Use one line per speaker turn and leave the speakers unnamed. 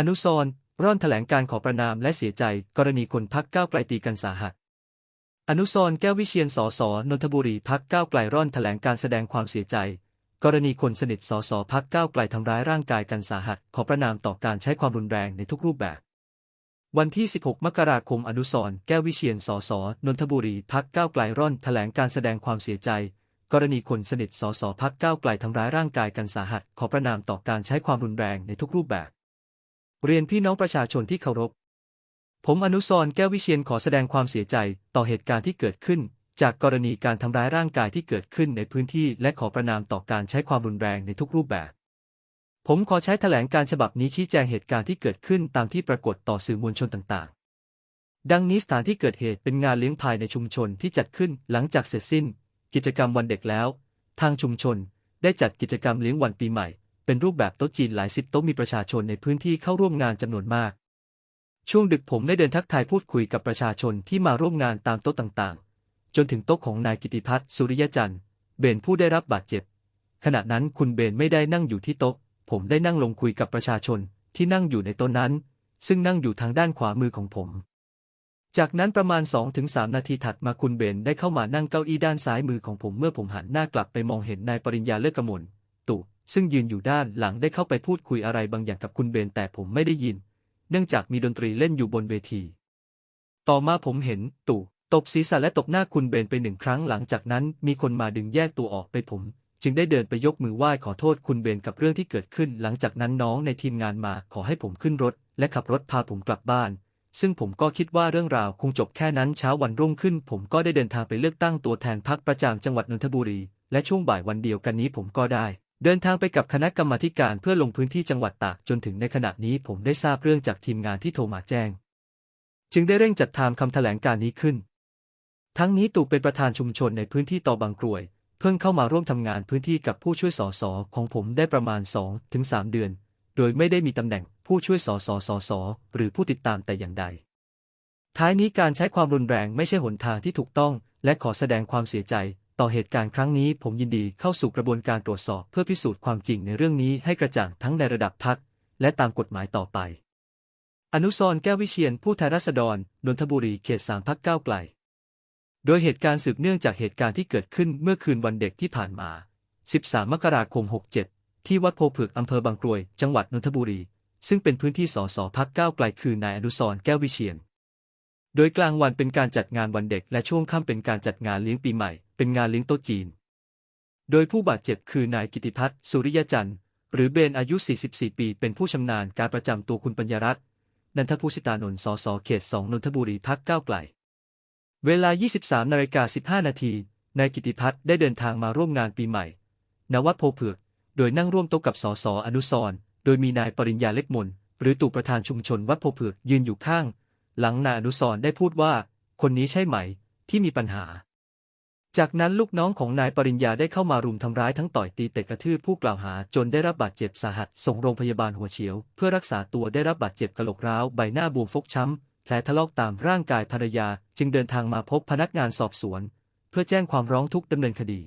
อนุสรร่อนแถลงการขอประนามและเสียใจ กรณีคนพักก้าวไกลตีกันสาหัส อนุสรแก้ววิเชียนสสนนทบุรีพักก้าวไกลร่อนแถลงการแสดงความเสียใจ กรณีคนสนิทสสพักก้าวไกลทำร้ายร่างกายกันสาหัส ขอประนามต่อการใช้ความรุนแรงในทุกรูปแบบ วันที่ 16 มกราคม อนุสรแก้ววิเชียนสสนนทบุรีพักก้าวไกลร่อนแถลงการแสดงความเสียใจกรณีคนสนิทสสพักก้าวไกลทำร้ายร่างกายกันสาหัส ขอประนามต่อการใช้ความรุนแรงในทุกรูปแบบ เรียนพี่น้องประชาชนที่เคารพ ผมอนุสรแก้ววิเชียนขอแสดงความเสียใจต่อเหตุการณ์ที่เกิดขึ้น จากกรณีการทำร้ายร่างกายที่เกิดขึ้นในพื้นที่ และขอประนามต่อการใช้ความรุนแรงในทุกรูปแบบ ผมขอใช้แถลงการฉบับนี้ชี้แจงเหตุการณ์ที่เกิดขึ้นตามที่ปรากฏต่อสื่อมวลชนต่างๆ ดังนี้สถานที่เกิดเหตุเป็นงานเลี้ยงภายในชุมชนที่จัดขึ้นหลังจากเสร็จสิ้น กิจกรรมวันเด็กแล้ว ทางชุมชน ได้จัดกิจกรรมเลี้ยงวันปีใหม่ เป็นรูปแบบโต๊ะจีนหลายสิบโต๊ะมีประชาชนในพื้นที่เข้าร่วมงานจำนวนมาก ช่วงดึกผมได้เดินทักทายพูดคุยกับประชาชนที่มาร่วมงานตามโต๊ะต่างๆ จนถึงโต๊ะของนายกิติพัฒน์สุริยจันทร์ เบนผู้ได้รับบาดเจ็บ ขณะนั้นคุณเบนไม่ได้นั่งอยู่ที่โต๊ะ ผมได้นั่งลงคุยกับประชาชนที่นั่งอยู่ในโต๊ะนั้น ซึ่งนั่งอยู่ทางด้านขวามือของผม จากนั้นประมาณ 2-3 นาทีถัดมาคุณเบนได้เข้ามานั่งเก้าอี้ด้านซ้ายมือของผมเมื่อผมหันหน้ากลับไปมองเห็นนายปริญญาเลิกกมล ซึ่งยืนอยู่ด้านหลังได้เข้าไปพูดคุยอะไรบางอย่างกับคุณเบนแต่ผมไม่ได้ยิน เนื่องจากมีดนตรีเล่นอยู่บนเวที ต่อมาผมเห็นตู่ตบศีรษะและตบหน้าคุณเบนไปหนึ่งครั้งหลังจากนั้นมีคนมาดึงแยกตัวออกไปผม จึงได้เดินไปยกมือไหว้ขอโทษคุณเบนกับเรื่องที่เกิดขึ้น หลังจากนั้นน้องในทีมงานมาขอให้ผมขึ้นรถ และขับรถพาผมกลับบ้าน ซึ่งผมก็คิดว่าเรื่องราวคงจบแค่นั้นเช้าวันรุ่งขึ้น ผมก็ได้เดินทางไปเลือกตั้งตัวแทนพรรคประจำจังหวัดนนทบุรี และช่วงบ่ายวันเดียวกันนี้ผมก็ได้ เดินทางไปกับคณะกรรมาการเพื่อลงพื้นที่จังหวัดตากจนถึงในขณะนี้ผมได้ทราบเรื่องจากทีมงานที่โทรมาแจ้ง จึงได้เร่งจัดทำคำแถลงการนี้ขึ้น ทั้งนี้ตู่เป็นประธานชุมชนในพื้นที่ตอบางกรวย เพิ่งเข้ามาร่วมทำงานพื้นที่กับผู้ช่วยสสของผมได้ประมาณ 2-3 เดือน โดยไม่ได้มีตำแหน่งผู้ช่วยสสสสหรือผู้ติดตามแต่อย่างใด ท้ายนี้การใช้ความรุนแรงไม่ใช่หนทางที่ถูกต้อง และขอแสดงความเสียใจ ต่อเหตุการณ์ครั้งนี้ผมยินดีเข้าสู่กระบวนการตรวจสอบเพื่อพิสูจน์ความจริงในเรื่องนี้ให้กระจ่างทั้งในระดับพักและตามกฎหมายต่อไป อนุสรแก้ววิเชียนผู้แทนราษฎรนนทบุรีเขตสามพักก้าวไกล โดยเหตุการณ์สืบเนื่องจากเหตุการณ์ที่เกิดขึ้นเมื่อคืนวันเด็กที่ผ่านมา 13 มกราคม 67 ที่วัดโพผือกอำเภอบางกรวย จังหวัดนนทบุรี ซึ่งเป็นพื้นที่สสพักก้าวไกลคือนายอนุสรแก้ววิเชียน โดยกลางวันเป็นการจัดงานวันเด็ก และช่วงค่ำเป็นการจัดงานเลี้ยงปีใหม่ เป็นงานเลี้ยงโต๊ะจีน โดยผู้บาดเจ็บคือนายกิติพัฒน์สุริยจันทร์ หรือเบนอายุ 44 ปี เป็นผู้ชำนาญการประจำตัวคุณปัญญารัตน์นันทภูสิตานนท์สสเขต 2 นนทบุรีพักก้าวไกล เวลา 23นาฬิกา15 นาทีนายกิติพัฒน์ได้เดินทางมาร่วมงานปีใหม่ณวัดโพเผือก โดยนั่งร่วมโต๊ะกับสสอนุสรโดยมีนายปริญญาเล็กมน หรือตู่ประธานชุมชนวัดโพเผือกยืนอยู่ข้าง หลังนายอนุสรได้พูดว่า คนนี้ใช่ไหม ที่มีปัญหา จากนั้นลูกน้องของนายปริญญาได้เข้ามารุมทำร้ายทั้งต่อยตีเตะกระทืบผู้กล่าวหา จนได้รับบาดเจ็บสาหัส ส่งโรงพยาบาลหัวเฉียว เพื่อรักษาตัวได้รับบาดเจ็บกระโหลกร้าวใบหน้าบวมฟกช้ำแผลถลอกตามร่างกายภรรยา จึงเดินทางมาพบพนักงานสอบสวน เพื่อแจ้งความร้องทุกข์ดำเนินคดี